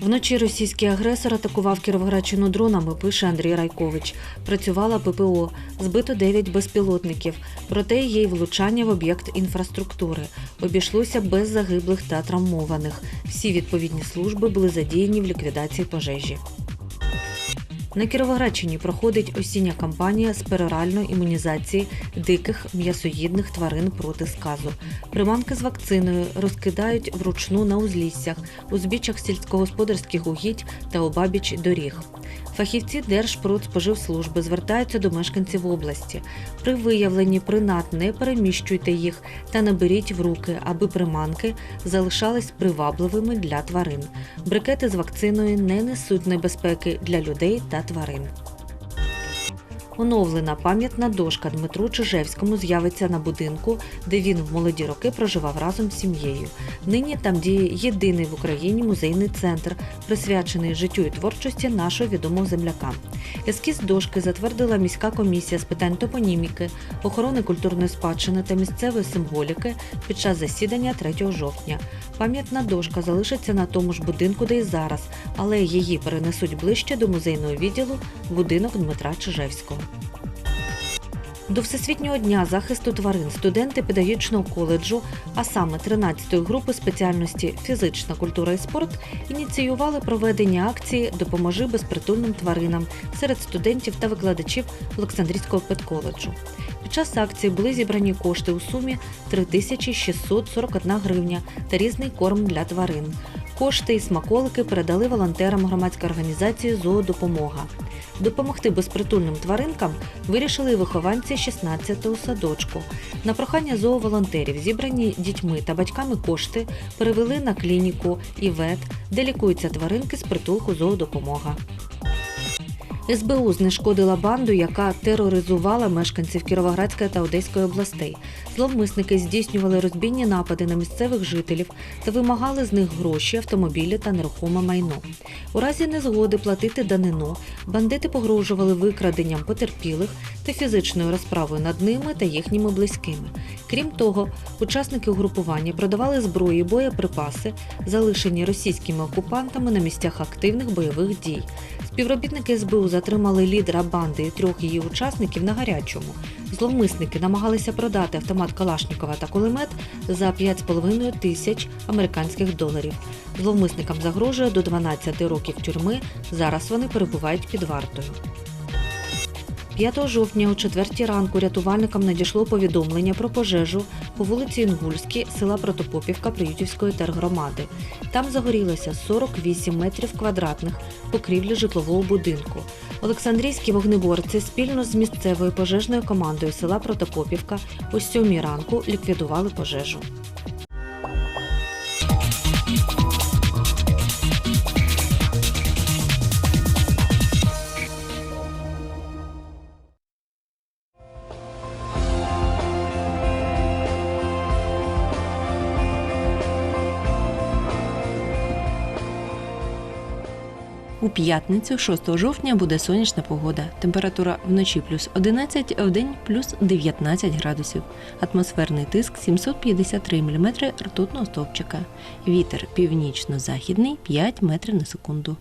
Вночі російський агресор атакував Кіровоградщину дронами, пише Андрій Райкович. Працювала ППО, збито 9 безпілотників. Проте є й влучання в об'єкт інфраструктури. Обійшлося без загиблих та травмованих. Всі відповідні служби були задіяні в ліквідації пожежі. На Кіровоградщині проходить осіння кампанія з пероральної імунізації диких м'ясоїдних тварин проти сказу. Приманки з вакциною розкидають вручну на узліссях, узбіччях сільськогосподарських угідь та обабіч доріг. Фахівці Держпродспоживслужби звертаються до мешканців області. При виявленні принад не переміщуйте їх та не беріть в руки, аби приманки залишались привабливими для тварин. Брикети з вакциною не несуть небезпеки для людей та тварин. Оновлена пам'ятна дошка Дмитру Чижевському з'явиться на будинку, де він в молоді роки проживав разом з сім'єю. Нині там діє єдиний в Україні музейний центр, присвячений життю і творчості нашого відомого земляка. Ескіз дошки затвердила міська комісія з питань топоніміки, охорони культурної спадщини та місцевої символіки під час засідання 3 жовтня. Пам'ятна дошка залишиться на тому ж будинку, де й зараз, але її перенесуть ближче до музейного відділу будинок Дмитра Чижевського. До Всесвітнього дня захисту тварин студенти педагогічного коледжу, а саме 13-ї групи спеціальності фізична культура і спорт, ініціювали проведення акції Допоможи безпритульним тваринам серед студентів та викладачів Олександрійського педколеджу. Під час акції були зібрані кошти у сумі 3641 гривня та різний корм для тварин. Кошти і смаколики передали волонтерам громадської організації Зоодопомога. Допомогти безпритульним тваринкам вирішили вихованці 16-го садочку. На прохання зооволонтерів зібрані дітьми та батьками кошти перевели на клініку і вет, де лікуються тваринки з притулку зоодопомога. СБУ знешкодила банду, яка тероризувала мешканців Кіровоградської та Одеської областей. Зловмисники здійснювали розбійні напади на місцевих жителів та вимагали з них гроші, автомобілі та нерухоме майно. У разі незгоди платити данину бандити погрожували викраденням потерпілих та фізичною розправою над ними та їхніми близькими. Крім того, учасники угрупування продавали зброю і боєприпаси, залишені російськими окупантами на місцях активних бойових дій. Співробітники СБУ затримали лідера банди і трьох її учасників на гарячому. Зловмисники намагалися продати автомат Калашнікова та кулемет за 5,5 тисяч американських доларів. Зловмисникам загрожує до 12 років тюрми. Зараз вони перебувають під вартою. 5 жовтня о 4 ранку рятувальникам надійшло повідомлення про пожежу по вулиці Інгульській, села Протопопівка Приютівської тергромади. Там загорілося 48 метрів квадратних покрівлі житлового будинку. Олександрійські вогнеборці спільно з місцевою пожежною командою села Протопопівка о 7 ранку ліквідували пожежу. У п'ятницю, 6 жовтня, буде сонячна погода. Температура вночі плюс 11, а вдень плюс 19 градусів. Атмосферний тиск 753 мм ртутного стовпчика. Вітер північно-західний 5 метрів на секунду.